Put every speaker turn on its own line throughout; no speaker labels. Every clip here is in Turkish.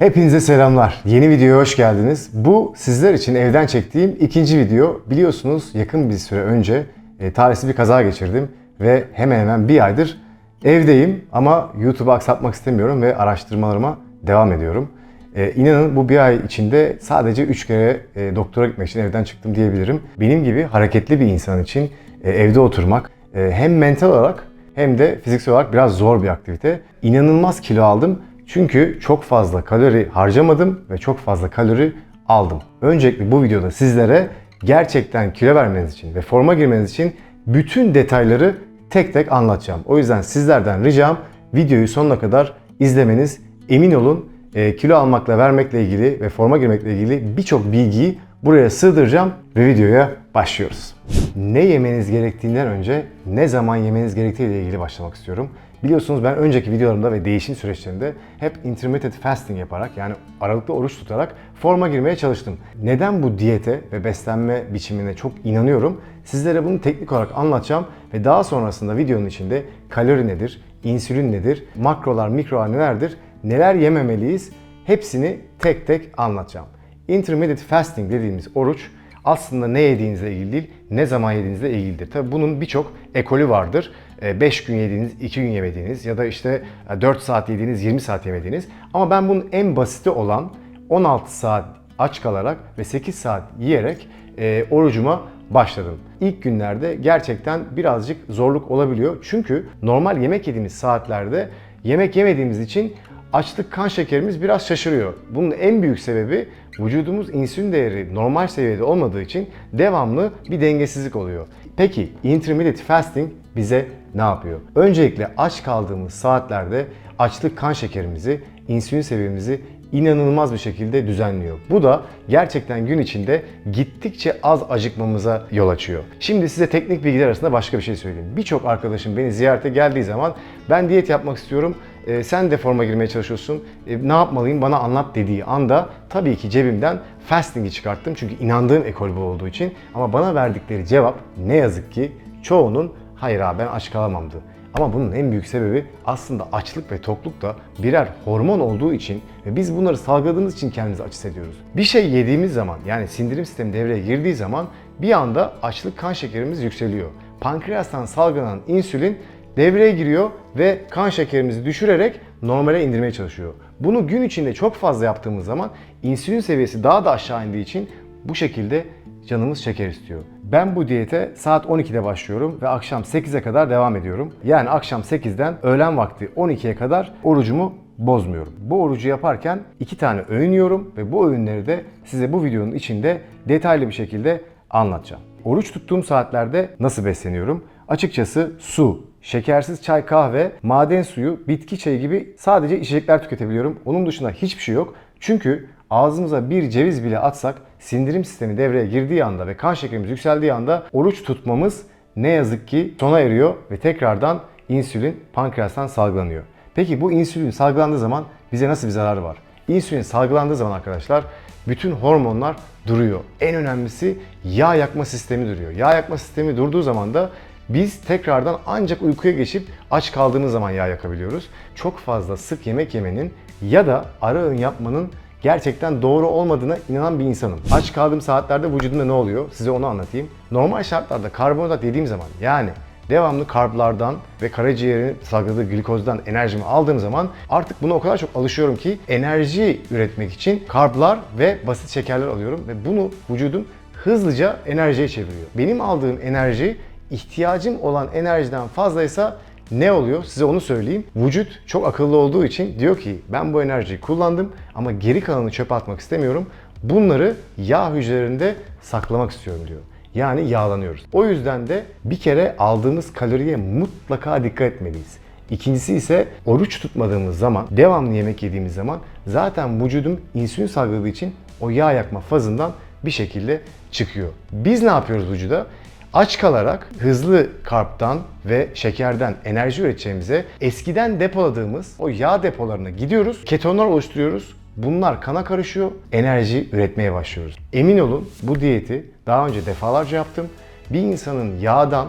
Hepinize selamlar. Yeni videoya hoş geldiniz. Bu sizler için evden çektiğim ikinci video. Biliyorsunuz yakın bir süre önce e, talihsiz bir kaza geçirdim ve hemen hemen bir aydır evdeyim ama YouTube'u aksatmak istemiyorum ve araştırmalarıma devam ediyorum. E, inanın bu bir ay içinde sadece 3 kere e, doktora gitmek için evden çıktım diyebilirim. Benim gibi hareketli bir insan için e, evde oturmak e, hem mental olarak hem de fiziksel olarak biraz zor bir aktivite. İnanılmaz kilo aldım çünkü çok fazla kalori harcamadım ve çok fazla kalori aldım. Öncelikle bu videoda sizlere gerçekten kilo vermeniz için ve forma girmeniz için bütün detayları tek tek anlatacağım. O yüzden sizlerden ricam videoyu sonuna kadar izlemeniz. Emin olun e, kilo almakla vermekle ilgili ve forma girmekle ilgili birçok bilgiyi buraya sığdıracağım ve videoya başlıyoruz. Ne yemeniz gerektiğinden önce ne zaman yemeniz gerektiği ile ilgili başlamak istiyorum. Biliyorsunuz ben önceki videolarımda ve değişim süreçlerinde hep intermittent fasting yaparak yani aralıklı oruç tutarak forma girmeye çalıştım. Neden bu diyete ve beslenme biçimine çok inanıyorum? Sizlere bunu teknik olarak anlatacağım ve daha sonrasında videonun içinde kalori nedir, insülin nedir, makrolar, mikrolar nelerdir, neler yememeliyiz hepsini tek tek anlatacağım. Intermittent fasting dediğimiz oruç aslında ne yediğinizle ilgili değil, ne zaman yediğinizle ilgilidir. Tabi bunun birçok ekolü vardır. 5 gün yediğiniz, 2 gün yemediğiniz ya da işte 4 saat yediğiniz, 20 saat yemediğiniz. Ama ben bunun en basiti olan 16 saat aç kalarak ve 8 saat yiyerek e, orucuma başladım. İlk günlerde gerçekten birazcık zorluk olabiliyor. Çünkü normal yemek yediğimiz saatlerde yemek yemediğimiz için açlık kan şekerimiz biraz şaşırıyor. Bunun en büyük sebebi vücudumuz insülin değeri normal seviyede olmadığı için devamlı bir dengesizlik oluyor. Peki intermittent fasting bize ne yapıyor? Öncelikle aç kaldığımız saatlerde açlık kan şekerimizi, insülin seviyemizi inanılmaz bir şekilde düzenliyor. Bu da gerçekten gün içinde gittikçe az acıkmamıza yol açıyor. Şimdi size teknik bilgiler arasında başka bir şey söyleyeyim. Birçok arkadaşım beni ziyarete geldiği zaman ben diyet yapmak istiyorum, e, sen de forma girmeye çalışıyorsun, e, ne yapmalıyım bana anlat dediği anda tabii ki cebimden fasting'i çıkarttım. Çünkü inandığım ekol bu olduğu için. Ama bana verdikleri cevap ne yazık ki çoğunun hayır abi ben aç kalamamdı. Ama bunun en büyük sebebi aslında açlık ve tokluk da birer hormon olduğu için ve biz bunları salgıladığımız için kendimizi aç hissediyoruz. Bir şey yediğimiz zaman yani sindirim sistemi devreye girdiği zaman bir anda açlık kan şekerimiz yükseliyor. Pankreastan salgılanan insülin devreye giriyor ve kan şekerimizi düşürerek normale indirmeye çalışıyor. Bunu gün içinde çok fazla yaptığımız zaman insülin seviyesi daha da aşağı indiği için bu şekilde canımız şeker istiyor. Ben bu diyete saat 12'de başlıyorum ve akşam 8'e kadar devam ediyorum. Yani akşam 8'den öğlen vakti 12'ye kadar orucumu bozmuyorum. Bu orucu yaparken iki tane öğün yiyorum ve bu öğünleri de size bu videonun içinde detaylı bir şekilde anlatacağım. Oruç tuttuğum saatlerde nasıl besleniyorum? Açıkçası su, şekersiz çay, kahve, maden suyu, bitki çayı gibi sadece içecekler tüketebiliyorum. Onun dışında hiçbir şey yok. Çünkü ağzımıza bir ceviz bile atsak sindirim sistemi devreye girdiği anda ve kan şekerimiz yükseldiği anda oruç tutmamız ne yazık ki sona eriyor ve tekrardan insülin pankreastan salgılanıyor. Peki bu insülin salgılandığı zaman bize nasıl bir zararı var? İnsülin salgılandığı zaman arkadaşlar bütün hormonlar duruyor. En önemlisi yağ yakma sistemi duruyor. Yağ yakma sistemi durduğu zaman da biz tekrardan ancak uykuya geçip aç kaldığımız zaman yağ yakabiliyoruz. Çok fazla sık yemek yemenin ya da ara öğün yapmanın gerçekten doğru olmadığına inanan bir insanım. Aç kaldığım saatlerde vücudumda ne oluyor? Size onu anlatayım. Normal şartlarda karbonhidrat yediğim zaman yani devamlı karblardan ve karaciğerin salgıladığı glikozdan enerjimi aldığım zaman artık buna o kadar çok alışıyorum ki enerji üretmek için karblar ve basit şekerler alıyorum ve bunu vücudum hızlıca enerjiye çeviriyor. Benim aldığım enerji ihtiyacım olan enerjiden fazlaysa ne oluyor? Size onu söyleyeyim. Vücut çok akıllı olduğu için diyor ki ben bu enerjiyi kullandım ama geri kalanını çöpe atmak istemiyorum. Bunları yağ hücrelerinde saklamak istiyorum diyor. Yani yağlanıyoruz. O yüzden de bir kere aldığımız kaloriye mutlaka dikkat etmeliyiz. İkincisi ise oruç tutmadığımız zaman, devamlı yemek yediğimiz zaman zaten vücudum insülin salgıladığı için o yağ yakma fazından bir şekilde çıkıyor. Biz ne yapıyoruz vücuda? Aç kalarak hızlı karptan ve şekerden enerji üreteceğimize eskiden depoladığımız o yağ depolarına gidiyoruz. Ketonlar oluşturuyoruz. Bunlar kana karışıyor. Enerji üretmeye başlıyoruz. Emin olun bu diyeti daha önce defalarca yaptım. Bir insanın yağdan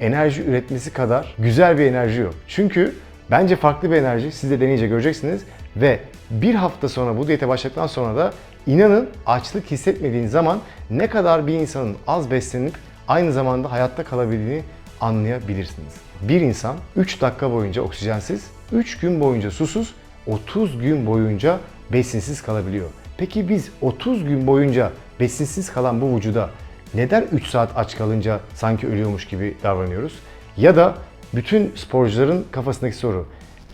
enerji üretmesi kadar güzel bir enerji yok. Çünkü Bence farklı bir enerji. Siz de deneyince göreceksiniz. Ve bir hafta sonra bu diyete başladıktan sonra da inanın açlık hissetmediğiniz zaman ne kadar bir insanın az beslenip aynı zamanda hayatta kalabildiğini anlayabilirsiniz. Bir insan 3 dakika boyunca oksijensiz, 3 gün boyunca susuz, 30 gün boyunca besinsiz kalabiliyor. Peki biz 30 gün boyunca besinsiz kalan bu vücuda neden 3 saat aç kalınca sanki ölüyormuş gibi davranıyoruz? Ya da bütün sporcuların kafasındaki soru.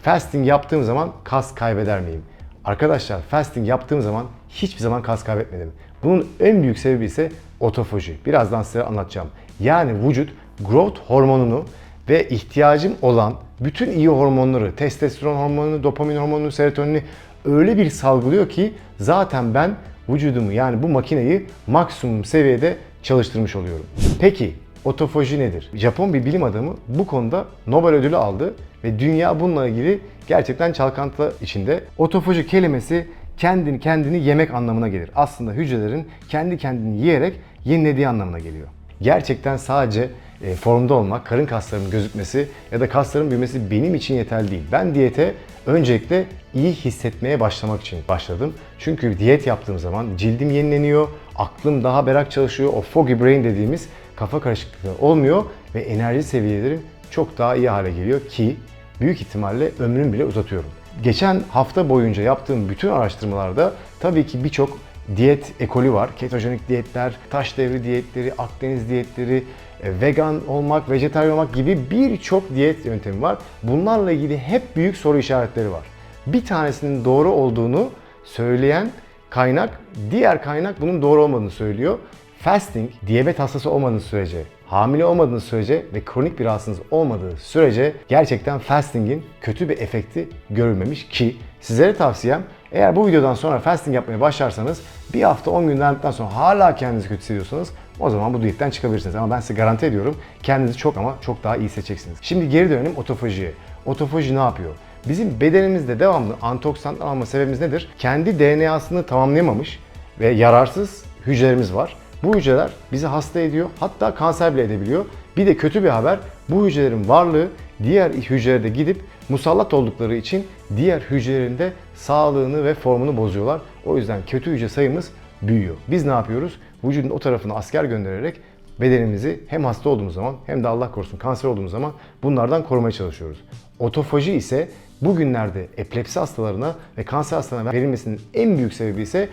Fasting yaptığım zaman kas kaybeder miyim? Arkadaşlar fasting yaptığım zaman hiçbir zaman kas kaybetmedim. Bunun en büyük sebebi ise otofaji. Birazdan size anlatacağım. Yani vücut growth hormonunu ve ihtiyacım olan bütün iyi hormonları, testosteron hormonunu, dopamin hormonunu, serotonini öyle bir salgılıyor ki zaten ben vücudumu yani bu makineyi maksimum seviyede çalıştırmış oluyorum. Peki otofaji nedir? Japon bir bilim adamı bu konuda Nobel ödülü aldı ve dünya bununla ilgili gerçekten çalkantı içinde. Otofaji kelimesi kendini kendini yemek anlamına gelir. Aslında hücrelerin kendi kendini yiyerek yenilediği anlamına geliyor. Gerçekten sadece e, formda olmak, karın kaslarının gözükmesi ya da kasların büyümesi benim için yeterli değil. Ben diyete öncelikle iyi hissetmeye başlamak için başladım. Çünkü diyet yaptığım zaman cildim yenileniyor, aklım daha berrak çalışıyor. O foggy brain dediğimiz kafa karışıklığı olmuyor ve enerji seviyelerim çok daha iyi hale geliyor ki büyük ihtimalle ömrümü bile uzatıyorum. Geçen hafta boyunca yaptığım bütün araştırmalarda tabii ki birçok diyet ekolü var. Ketojenik diyetler, taş devri diyetleri, Akdeniz diyetleri, e, vegan olmak, vejetaryen olmak gibi birçok diyet yöntemi var. Bunlarla ilgili hep büyük soru işaretleri var. Bir tanesinin doğru olduğunu söyleyen kaynak, diğer kaynak bunun doğru olmadığını söylüyor. Fasting, diyabet hastası olmadığınız sürece, hamile olmadığınız sürece ve kronik bir rahatsızlığınız olmadığı sürece gerçekten fastingin kötü bir efekti görülmemiş ki sizlere tavsiyem eğer bu videodan sonra fasting yapmaya başlarsanız bir hafta 10 gün dayanadıktan sonra hala kendinizi kötü hissediyorsanız o zaman bu diyetten çıkabilirsiniz. Ama ben size garanti ediyorum kendinizi çok ama çok daha iyi hissedeceksiniz. Şimdi geri dönelim otofajiye. Otofaji ne yapıyor? Bizim bedenimizde devamlı antioksidan alma sebebimiz nedir? Kendi DNA'sını tamamlayamamış ve yararsız hücrelerimiz var. Bu hücreler bizi hasta ediyor, hatta kanser bile edebiliyor. Bir de kötü bir haber, bu hücrelerin varlığı diğer hücrelerde gidip musallat oldukları için diğer hücrelerin de sağlığını ve formunu bozuyorlar. O yüzden kötü hücre sayımız büyüyor. Biz ne yapıyoruz? Vücudun o tarafına asker göndererek bedenimizi hem hasta olduğumuz zaman hem de Allah korusun kanser olduğumuz zaman bunlardan korumaya çalışıyoruz. Otofaji ise bugünlerde epilepsi hastalarına ve kanser hastalarına verilmesinin en büyük sebebi ise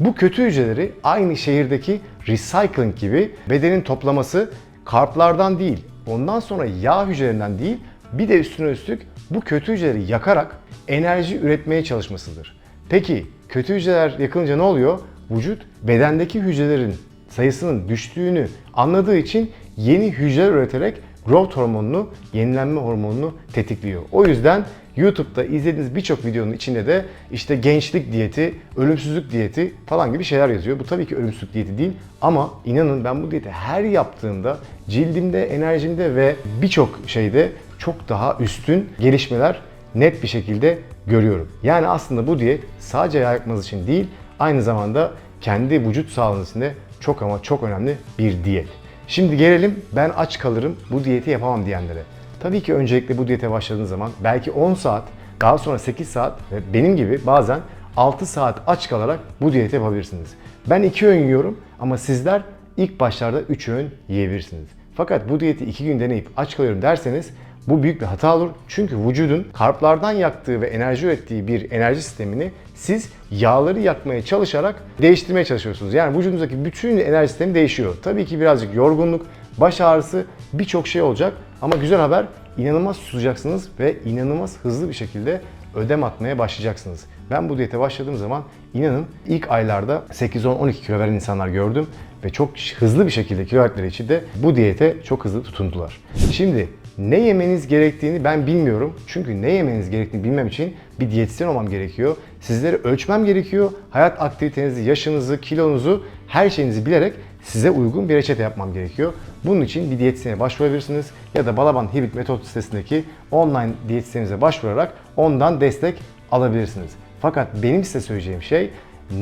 bu kötü hücreleri aynı şehirdeki recycling gibi bedenin toplaması karplardan değil, ondan sonra yağ hücrelerinden değil, bir de üstüne üstlük bu kötü hücreleri yakarak enerji üretmeye çalışmasıdır. Peki kötü hücreler yakılınca ne oluyor? Vücut bedendeki hücrelerin sayısının düştüğünü anladığı için yeni hücreler üreterek growth hormonunu, yenilenme hormonunu tetikliyor. O yüzden YouTube'da izlediğiniz birçok videonun içinde de işte gençlik diyeti, ölümsüzlük diyeti falan gibi şeyler yazıyor. Bu tabii ki ölümsüzlük diyeti değil ama inanın ben bu diyeti her yaptığımda cildimde, enerjimde ve birçok şeyde çok daha üstün gelişmeler net bir şekilde görüyorum. Yani aslında bu diyet sadece yağ yakmanız için değil, aynı zamanda kendi vücut sağlığınız için de çok ama çok önemli bir diyet. Şimdi gelelim ben aç kalırım bu diyeti yapamam diyenlere. Tabii ki öncelikle bu diyete başladığınız zaman belki 10 saat, daha sonra 8 saat ve benim gibi bazen 6 saat aç kalarak bu diyeti yapabilirsiniz. Ben 2 öğün yiyorum ama sizler ilk başlarda 3 öğün yiyebilirsiniz. Fakat bu diyeti 2 gün deneyip aç kalıyorum derseniz bu büyük bir hata olur. Çünkü vücudun karplardan yaktığı ve enerji ürettiği bir enerji sistemini siz yağları yakmaya çalışarak değiştirmeye çalışıyorsunuz. Yani vücudunuzdaki bütün enerji sistemi değişiyor. Tabii ki birazcık yorgunluk, baş ağrısı birçok şey olacak. Ama güzel haber inanılmaz susacaksınız ve inanılmaz hızlı bir şekilde ödem atmaya başlayacaksınız. Ben bu diyete başladığım zaman inanın ilk aylarda 8-10-12 kilo veren insanlar gördüm ve çok hızlı bir şekilde kilo verdikleri için de bu diyete çok hızlı tutundular. Şimdi ne yemeniz gerektiğini ben bilmiyorum. Çünkü ne yemeniz gerektiğini bilmem için bir diyetisyen olmam gerekiyor. Sizleri ölçmem gerekiyor. Hayat aktivitenizi, yaşınızı, kilonuzu, her şeyinizi bilerek size uygun bir reçete yapmam gerekiyor. Bunun için bir diyetisyene başvurabilirsiniz ya da Balaban Hibrit Metot sitesindeki online diyetisyeninize başvurarak ondan destek alabilirsiniz. Fakat benim size söyleyeceğim şey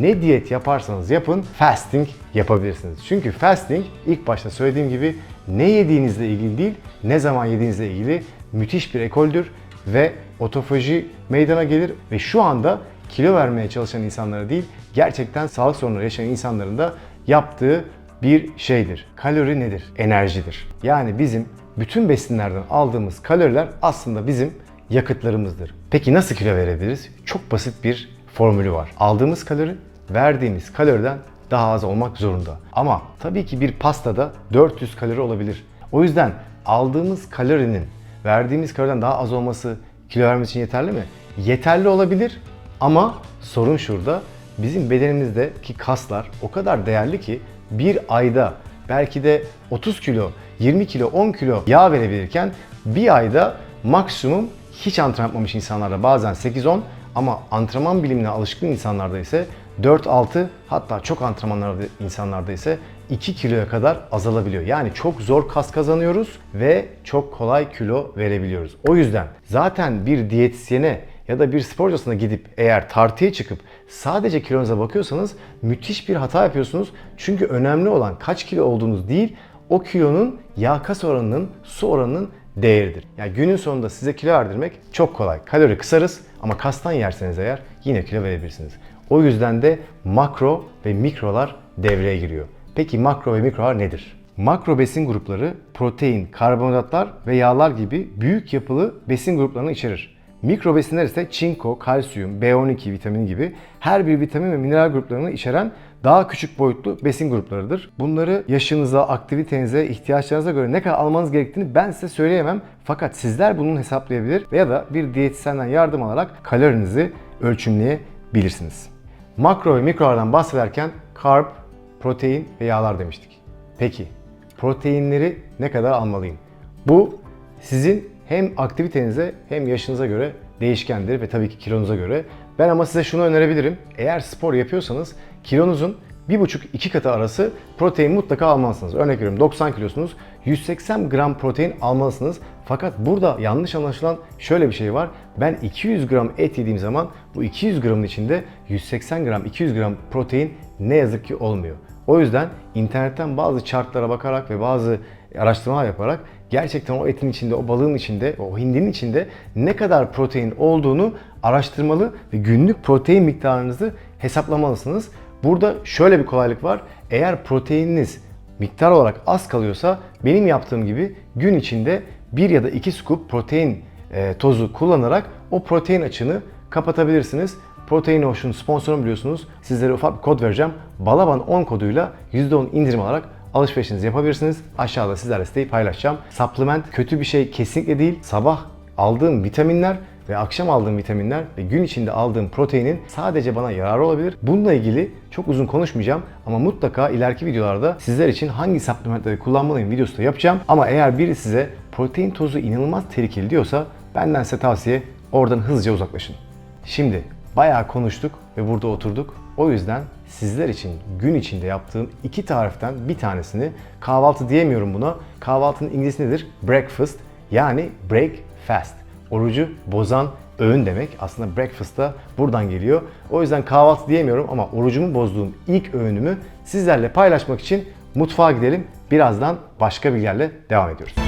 ne diyet yaparsanız yapın fasting yapabilirsiniz. Çünkü fasting ilk başta söylediğim gibi ne yediğinizle ilgili değil, ne zaman yediğinizle ilgili müthiş bir ekoldür ve otofaji meydana gelir ve şu anda kilo vermeye çalışan insanlara değil, gerçekten sağlık sorunları yaşayan insanların da yaptığı bir şeydir. Kalori nedir? Enerjidir. Yani bizim bütün besinlerden aldığımız kaloriler aslında bizim yakıtlarımızdır. Peki nasıl kilo verebiliriz? Çok basit bir formülü var. Aldığımız kalori verdiğimiz kaloriden daha az olmak zorunda. Ama tabii ki bir pastada 400 kalori olabilir. O yüzden aldığımız kalorinin verdiğimiz kaloriden daha az olması kilo vermemiz için yeterli mi? Yeterli olabilir ama sorun şurada. Bizim bedenimizdeki kaslar o kadar değerli ki bir ayda belki de 30 kilo, 20 kilo, 10 kilo yağ verebilirken bir ayda maksimum hiç antrenman yapmamış insanlarda bazen 8-10 ama antrenman bilimine alışkın insanlarda ise 4-6 hatta çok antrenmanlarda insanlarda ise 2 kiloya kadar azalabiliyor. Yani çok zor kas kazanıyoruz ve çok kolay kilo verebiliyoruz. O yüzden zaten bir diyetisyene ya da bir sporcusuna gidip eğer tartıya çıkıp sadece kilonuza bakıyorsanız müthiş bir hata yapıyorsunuz. Çünkü önemli olan kaç kilo olduğunuz değil, o kilonun yağ kas oranının, su oranının değeridir. Yani günün sonunda size kilo verdirmek çok kolay. Kalori kısarız ama kastan yerseniz eğer yine kilo verebilirsiniz. O yüzden de makro ve mikrolar devreye giriyor. Peki makro ve mikrolar nedir? Makro besin grupları protein, karbonhidratlar ve yağlar gibi büyük yapılı besin gruplarını içerir. Mikro besinler ise çinko, kalsiyum, B12 vitamini gibi her bir vitamin ve mineral gruplarını içeren daha küçük boyutlu besin gruplarıdır. Bunları yaşınıza, aktivitenize, ihtiyaçlarınıza göre ne kadar almanız gerektiğini ben size söyleyemem. Fakat sizler bunun hesaplayabilir veya da bir diyetisyenden yardım alarak kalorinizi ölçümleyebilirsiniz. Makro ve mikrolardan bahsederken karb, protein ve yağlar demiştik. Peki proteinleri ne kadar almalıyım? Bu sizin hem aktivitenize hem yaşınıza göre değişkendir ve tabii ki kilonuza göre. Ben ama size şunu önerebilirim. Eğer spor yapıyorsanız kilonuzun 1,5-2 katı arası protein mutlaka almalısınız. Örnek veriyorum 90 kilosunuz 180 gram protein almalısınız. Fakat burada yanlış anlaşılan şöyle bir şey var. Ben 200 gram et yediğim zaman bu 200 gramın içinde 180 gram 200 gram protein ne yazık ki olmuyor. O yüzden internetten bazı chartlara bakarak ve bazı araştırmalar yaparak gerçekten o etin içinde, o balığın içinde, o hindinin içinde ne kadar protein olduğunu araştırmalı ve günlük protein miktarınızı hesaplamalısınız. Burada şöyle bir kolaylık var. Eğer proteininiz miktar olarak az kalıyorsa benim yaptığım gibi gün içinde bir ya da iki scoop protein e, tozu kullanarak o protein açığını kapatabilirsiniz. Protein Ocean sponsorum biliyorsunuz. Sizlere ufak bir kod vereceğim. Balaban 10 koduyla %10 indirim alarak alışverişinizi yapabilirsiniz. Aşağıda sizlerle siteyi paylaşacağım. Supplement kötü bir şey kesinlikle değil. Sabah aldığım vitaminler ve akşam aldığım vitaminler ve gün içinde aldığım proteinin sadece bana yararı olabilir. Bununla ilgili çok uzun konuşmayacağım ama mutlaka ileriki videolarda sizler için hangi supplementleri kullanmalıyım videosu da yapacağım. Ama eğer biri size protein tozu inanılmaz tehlikeli diyorsa benden size tavsiye oradan hızlıca uzaklaşın. Şimdi bayağı konuştuk ve burada oturduk. O yüzden sizler için gün içinde yaptığım iki tariften bir tanesini kahvaltı diyemiyorum buna. Kahvaltının İngilizcesi nedir? Breakfast yani break fast. Orucu bozan öğün demek. Aslında breakfast da buradan geliyor. O yüzden kahvaltı diyemiyorum ama orucumu bozduğum ilk öğünümü sizlerle paylaşmak için mutfağa gidelim. Birazdan başka bilgilerle devam ediyoruz.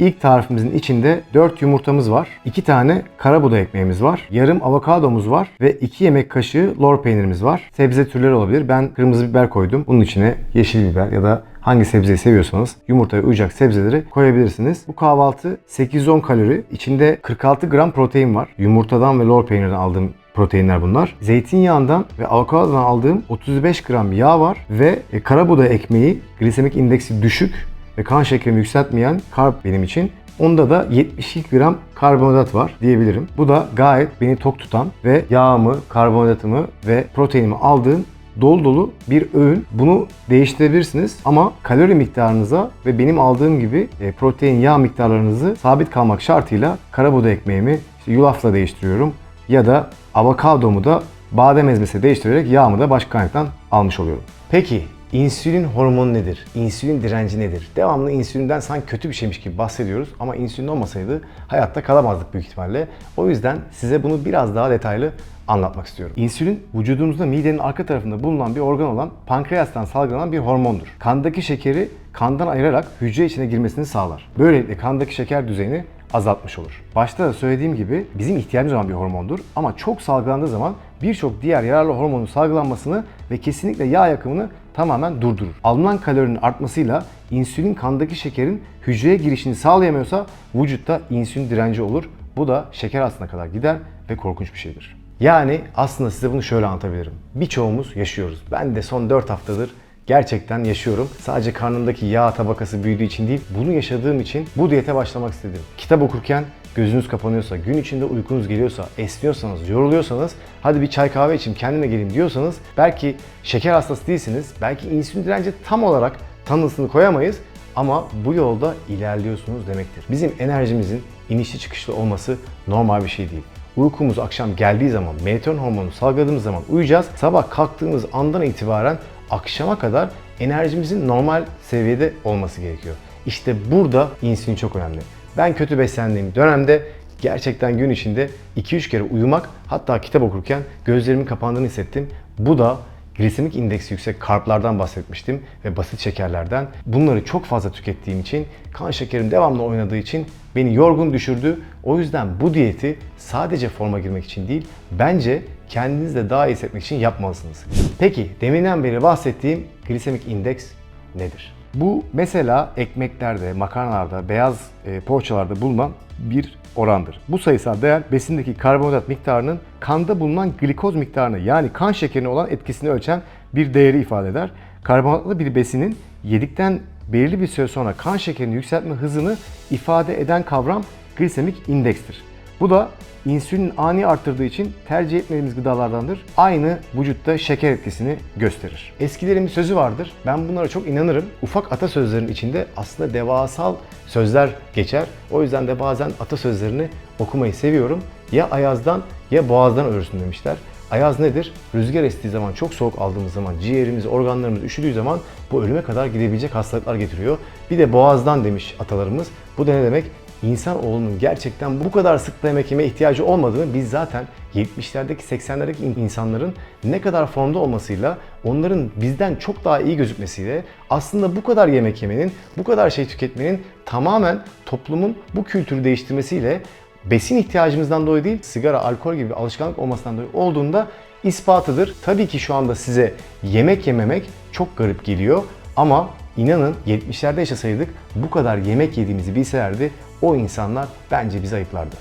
İlk tarifimizin içinde 4 yumurtamız var. 2 tane karabuğday ekmeğimiz var. Yarım avokadomuz var ve 2 yemek kaşığı lor peynirimiz var. Sebze türleri olabilir. Ben kırmızı biber koydum. Bunun içine yeşil biber ya da hangi sebzeyi seviyorsanız yumurtaya uyacak sebzeleri koyabilirsiniz. Bu kahvaltı 810 kalori. İçinde 46 gram protein var. Yumurtadan ve lor peynirden aldığım proteinler bunlar. Zeytinyağından ve avokadodan aldığım 35 gram yağ var ve e, karabuğday ekmeği glisemik indeksi düşük ve kan şekerimi yükseltmeyen karb benim için. Onda da 72 gram karbonhidrat var diyebilirim. Bu da gayet beni tok tutan ve yağımı, karbonhidratımı ve proteinimi aldığım dolu dolu bir öğün. Bunu değiştirebilirsiniz ama kalori miktarınıza ve benim aldığım gibi e, protein yağ miktarlarınızı sabit kalmak şartıyla karabuğday ekmeğimi işte yulafla değiştiriyorum ya da avokadomu da badem ezmesi değiştirerek yağımı da başka kaynaktan almış oluyorum. Peki insülin hormonu nedir? İnsülin direnci nedir? Devamlı insülinden sanki kötü bir şeymiş gibi bahsediyoruz ama insülin olmasaydı hayatta kalamazdık büyük ihtimalle. O yüzden size bunu biraz daha detaylı anlatmak istiyorum. İnsülin vücudumuzda midenin arka tarafında bulunan bir organ olan pankreastan salgılanan bir hormondur. Kandaki şekeri kandan ayırarak hücre içine girmesini sağlar. Böylelikle kandaki şeker düzeyini azaltmış olur. Başta da söylediğim gibi bizim ihtiyacımız olan bir hormondur ama çok salgılandığı zaman birçok diğer yararlı hormonun salgılanmasını ve kesinlikle yağ yakımını tamamen durdurur. Alınan kalorinin artmasıyla insülin kandaki şekerin hücreye girişini sağlayamıyorsa vücutta insülin direnci olur. Bu da şeker hastasına kadar gider ve korkunç bir şeydir. Yani aslında size bunu şöyle anlatabilirim. Birçoğumuz yaşıyoruz. Ben de son 4 haftadır gerçekten yaşıyorum. Sadece karnımdaki yağ tabakası büyüdüğü için değil, bunu yaşadığım için bu diyete başlamak istedim. Kitap okurken gözünüz kapanıyorsa, gün içinde uykunuz geliyorsa, esniyorsanız, yoruluyorsanız, hadi bir çay kahve içeyim kendime geleyim diyorsanız, belki şeker hastası değilsiniz, belki insülin direnci tam olarak tanısını koyamayız ama bu yolda ilerliyorsunuz demektir. Bizim enerjimizin inişli çıkışlı olması normal bir şey değil. Uykumuz akşam geldiği zaman, melatonin hormonu salgıladığımız zaman uyuyacağız. Sabah kalktığımız andan itibaren akşama kadar enerjimizin normal seviyede olması gerekiyor. İşte burada insülin çok önemli. Ben kötü beslendiğim dönemde gerçekten gün içinde 2-3 kere uyumak hatta kitap okurken gözlerimin kapandığını hissettim. Bu da glisemik indeksi yüksek karplardan bahsetmiştim ve basit şekerlerden. Bunları çok fazla tükettiğim için, kan şekerim devamlı oynadığı için beni yorgun düşürdü. O yüzden bu diyeti sadece forma girmek için değil, bence kendinizi de daha iyi hissetmek için yapmalısınız. Peki, deminden beri bahsettiğim glisemik indeks nedir? Bu mesela ekmeklerde, makarnalarda, beyaz e, poğaçalarda bulunan bir orandır. Bu sayısal değer besindeki karbonhidrat miktarının kanda bulunan glikoz miktarını yani kan şekerine olan etkisini ölçen bir değeri ifade eder. Karbonhidratlı bir besinin yedikten belirli bir süre sonra kan şekerini yükseltme hızını ifade eden kavram glisemik indekstir. Bu da insülin ani arttırdığı için tercih etmediğimiz gıdalardandır. Aynı vücutta şeker etkisini gösterir. Eskilerin bir sözü vardır. Ben bunlara çok inanırım. Ufak atasözlerin içinde aslında devasal sözler geçer. O yüzden de bazen atasözlerini okumayı seviyorum. Ya ayazdan ya boğazdan ölürsün demişler. Ayaz nedir? Rüzgar estiği zaman, çok soğuk aldığımız zaman, ciğerimiz, organlarımız üşüdüğü zaman bu ölüme kadar gidebilecek hastalıklar getiriyor. Bir de boğazdan demiş atalarımız. Bu da ne demek? İnsanoğlunun gerçekten bu kadar sık yemek yemeye ihtiyacı olmadığını biz zaten 70'lerdeki 80'lerdeki insanların ne kadar formda olmasıyla onların bizden çok daha iyi gözükmesiyle aslında bu kadar yemek yemenin, bu kadar şey tüketmenin tamamen toplumun bu kültürü değiştirmesiyle besin ihtiyacımızdan dolayı değil, sigara, alkol gibi alışkanlık olmasından dolayı olduğunda ispatıdır. Tabii ki şu anda size yemek yememek çok garip geliyor ama inanın 70'lerde yaşasaydık bu kadar yemek yediğimizi bilselerdi o insanlar bence bizi ayıplardı.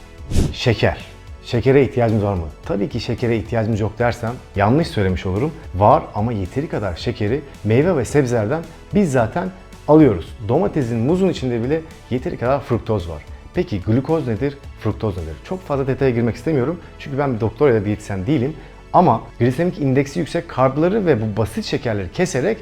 Şeker. Şekere ihtiyacımız var mı? Tabii ki şekere ihtiyacımız yok dersem yanlış söylemiş olurum. Var ama yeteri kadar şekeri meyve ve sebzelerden biz zaten alıyoruz. Domatesin, muzun içinde bile yeteri kadar fruktoz var. Peki glukoz nedir? Fruktoz nedir? Çok fazla detaya girmek istemiyorum. Çünkü ben bir doktor ya da diyetisyen değilim. Ama glisemik indeksi yüksek karbları ve bu basit şekerleri keserek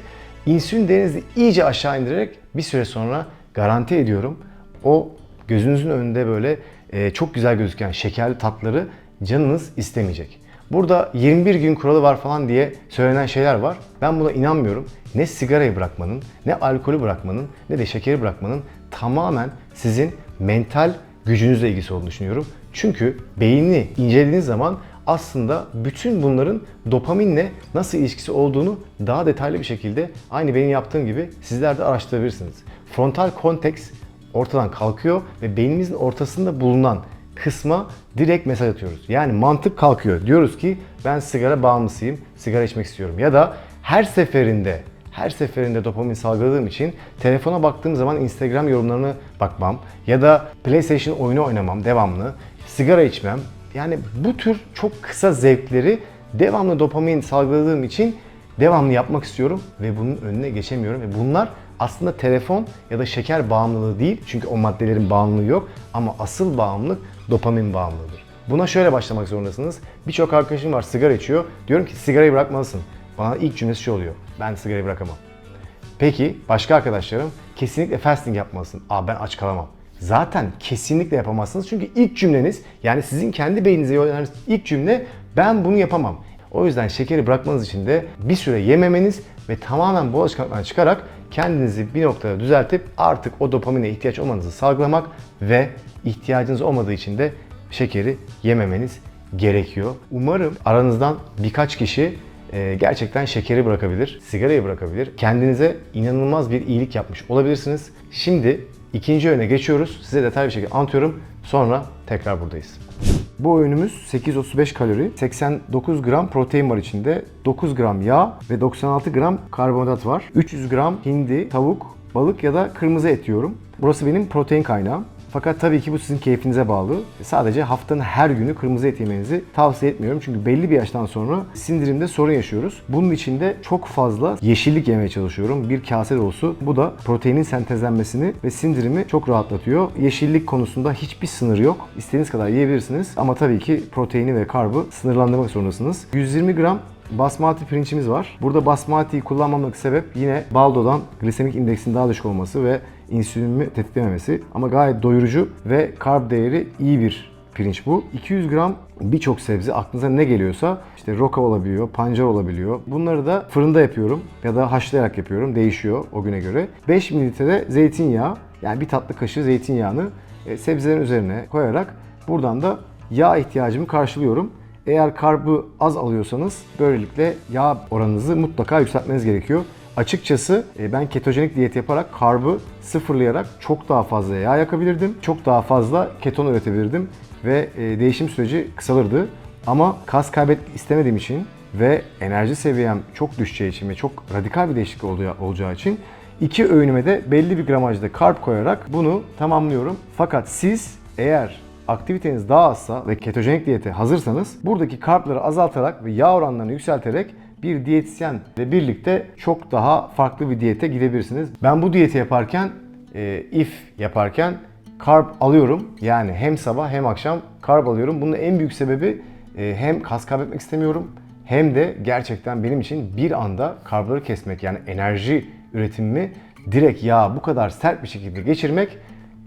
insülin değerinizi iyice aşağı indirerek bir süre sonra garanti ediyorum o gözünüzün önünde böyle e, çok güzel gözüken şekerli tatları canınız istemeyecek. Burada 21 gün kuralı var falan diye söylenen şeyler var. Ben buna inanmıyorum. Ne sigarayı bırakmanın, ne alkolü bırakmanın, ne de şekeri bırakmanın tamamen sizin mental gücünüzle ilgisi olduğunu düşünüyorum. Çünkü beynini incelediğiniz zaman aslında bütün bunların dopaminle nasıl ilişkisi olduğunu daha detaylı bir şekilde aynı benim yaptığım gibi sizler de araştırabilirsiniz. Frontal konteks ortadan kalkıyor ve beynimizin ortasında bulunan kısma direkt mesaj atıyoruz. Yani mantık kalkıyor. Diyoruz ki ben sigara bağımlısıyım, sigara içmek istiyorum. Ya da her seferinde her seferinde dopamin salgıladığım için telefona baktığım zaman Instagram yorumlarına bakmam ya da PlayStation oyunu oynamam devamlı, sigara içmem. Yani bu tür çok kısa zevkleri devamlı dopamin salgıladığım için devamlı yapmak istiyorum ve bunun önüne geçemiyorum ve bunlar aslında telefon ya da şeker bağımlılığı değil çünkü o maddelerin bağımlılığı yok ama asıl bağımlılık dopamin bağımlılığıdır. Buna şöyle başlamak zorundasınız. Birçok arkadaşım var sigara içiyor. Diyorum ki sigarayı bırakmalısın. bana ilk cümlesi şu oluyor. Ben sigarayı bırakamam. Peki başka arkadaşlarım kesinlikle fasting yapmalısın. Aa ben aç kalamam. Zaten kesinlikle yapamazsınız çünkü ilk cümleniz yani sizin kendi beyninize yöneldiğiniz ilk cümle ben bunu yapamam. O yüzden şekeri bırakmanız için de bir süre yememeniz ve tamamen bu alışkanlıktan çıkarak kendinizi bir noktada düzeltip artık o dopamine ihtiyaç olmanızı salgılamak ve ihtiyacınız olmadığı için de şekeri yememeniz gerekiyor. Umarım aranızdan birkaç kişi e, gerçekten şekeri bırakabilir, sigarayı bırakabilir. Kendinize inanılmaz bir iyilik yapmış olabilirsiniz. Şimdi ikinci öğüne geçiyoruz. Size detaylı bir şekilde anlatıyorum. Sonra tekrar buradayız. Bu öğünümüz 835 kalori, 89 gram protein var içinde, 9 gram yağ ve 96 gram karbonhidrat var. 300 gram hindi, tavuk, balık ya da kırmızı et yiyorum. Burası benim protein kaynağım. Fakat tabii ki bu sizin keyfinize bağlı. Sadece haftanın her günü kırmızı et yemenizi tavsiye etmiyorum. Çünkü belli bir yaştan sonra sindirimde sorun yaşıyoruz. Bunun için de çok fazla yeşillik yemeye çalışıyorum. Bir kase dolusu. Bu da proteinin sentezlenmesini ve sindirimi çok rahatlatıyor. Yeşillik konusunda hiçbir sınır yok. İstediğiniz kadar yiyebilirsiniz. Ama tabii ki proteini ve karbı sınırlandırmak zorundasınız. 120 gram Basmati pirinçimiz var. Burada basmatiyi kullanmamdaki sebep yine baldodan glisemik indeksin daha düşük olması ve insülinimi tetiklememesi. Ama gayet doyurucu ve karb değeri iyi bir pirinç bu. 200 gram birçok sebze aklınıza ne geliyorsa işte roka olabiliyor, pancar olabiliyor. Bunları da fırında yapıyorum ya da haşlayarak yapıyorum. Değişiyor o güne göre. 5 mililitre zeytinyağı yani bir tatlı kaşığı zeytinyağını e, sebzelerin üzerine koyarak buradan da yağ ihtiyacımı karşılıyorum. Eğer karbı az alıyorsanız böylelikle yağ oranınızı mutlaka yükseltmeniz gerekiyor. Açıkçası e, ben ketojenik diyet yaparak karbı sıfırlayarak çok daha fazla yağ yakabilirdim. Çok daha fazla keton üretebilirdim ve e, değişim süreci kısalırdı. Ama kas kaybetmek istemediğim için ve enerji seviyem çok düşeceği için ve çok radikal bir değişiklik olacağı için iki öğünüme de belli bir gramajda karp koyarak bunu tamamlıyorum. Fakat siz eğer aktiviteniz daha azsa ve ketojenik diyete hazırsanız buradaki karpları azaltarak ve yağ oranlarını yükselterek bir diyetisyenle birlikte çok daha farklı bir diyete gidebilirsiniz. Ben bu diyeti yaparken, e, if yaparken karp alıyorum. Yani hem sabah hem akşam karp alıyorum. Bunun en büyük sebebi e, hem kas kaybetmek istemiyorum hem de gerçekten benim için bir anda karbları kesmek yani enerji üretimimi direkt yağ bu kadar sert bir şekilde geçirmek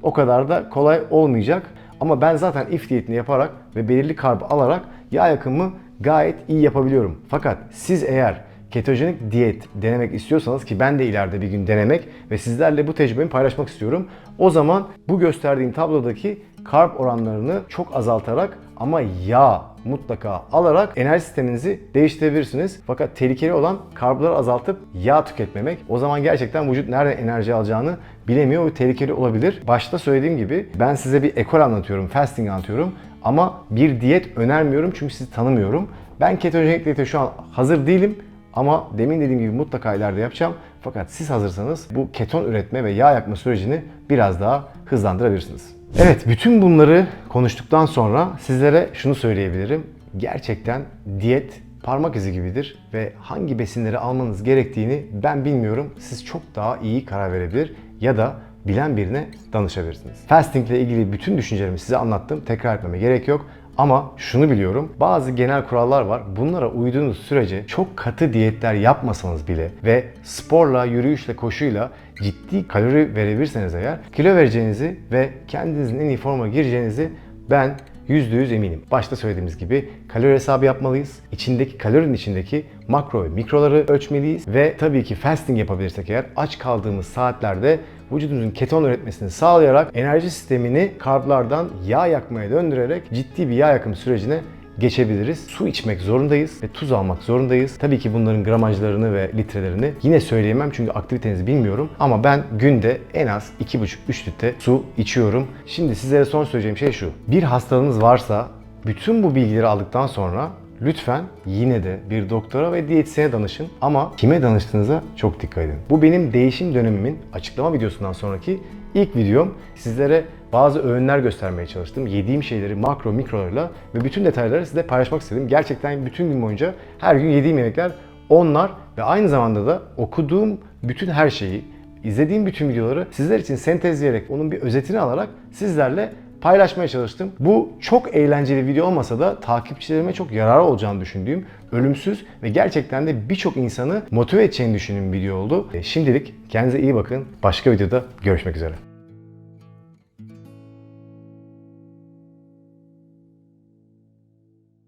o kadar da kolay olmayacak. Ama ben zaten if diyetini yaparak ve belirli karb alarak yağ yakımı gayet iyi yapabiliyorum. Fakat siz eğer ketojenik diyet denemek istiyorsanız ki ben de ileride bir gün denemek ve sizlerle bu tecrübemi paylaşmak istiyorum. O zaman bu gösterdiğim tablodaki karb oranlarını çok azaltarak ama yağ mutlaka alarak enerji sisteminizi değiştirebilirsiniz. Fakat tehlikeli olan karbları azaltıp yağ tüketmemek. O zaman gerçekten vücut nereden enerji alacağını bilemiyor ve tehlikeli olabilir. Başta söylediğim gibi ben size bir ekol anlatıyorum, fasting anlatıyorum. Ama bir diyet önermiyorum çünkü sizi tanımıyorum. Ben ketojenik diyete şu an hazır değilim. Ama demin dediğim gibi mutlaka ileride yapacağım. Fakat siz hazırsanız bu keton üretme ve yağ yakma sürecini biraz daha hızlandırabilirsiniz. Evet, bütün bunları konuştuktan sonra sizlere şunu söyleyebilirim. Gerçekten diyet parmak izi gibidir ve hangi besinleri almanız gerektiğini ben bilmiyorum. Siz çok daha iyi karar verebilir ya da bilen birine danışabilirsiniz. Fasting ile ilgili bütün düşüncelerimi size anlattım. Tekrar etmeme gerek yok. Ama şunu biliyorum, bazı genel kurallar var. Bunlara uyduğunuz sürece çok katı diyetler yapmasanız bile ve sporla, yürüyüşle, koşuyla ciddi kalori verebilirseniz eğer kilo vereceğinizi ve kendinizin en iyi forma gireceğinizi ben %100 eminim. Başta söylediğimiz gibi kalori hesabı yapmalıyız. İçindeki kalorinin içindeki makro ve mikroları ölçmeliyiz ve tabii ki fasting yapabilirsek eğer aç kaldığımız saatlerde vücudumuzun keton üretmesini sağlayarak enerji sistemini karblardan yağ yakmaya döndürerek ciddi bir yağ yakım sürecine geçebiliriz. Su içmek zorundayız ve tuz almak zorundayız. Tabii ki bunların gramajlarını ve litrelerini yine söyleyemem çünkü aktivitenizi bilmiyorum. Ama ben günde en az 2,5-3 litre su içiyorum. Şimdi sizlere son söyleyeceğim şey şu. Bir hastalığınız varsa bütün bu bilgileri aldıktan sonra Lütfen yine de bir doktora ve diyetisyene danışın ama kime danıştığınıza çok dikkat edin. Bu benim değişim dönemimin açıklama videosundan sonraki ilk videom. Sizlere bazı öğünler göstermeye çalıştım. Yediğim şeyleri makro mikrolarla ve bütün detayları size paylaşmak istedim. Gerçekten bütün gün boyunca her gün yediğim yemekler onlar ve aynı zamanda da okuduğum bütün her şeyi, izlediğim bütün videoları sizler için sentezleyerek onun bir özetini alarak sizlerle paylaşmaya çalıştım. Bu çok eğlenceli video olmasa da takipçilerime çok yararı olacağını düşündüğüm ölümsüz ve gerçekten de birçok insanı motive edeceğini düşündüğüm video oldu. E, Şimdilik kendinize iyi bakın. Başka videoda görüşmek üzere.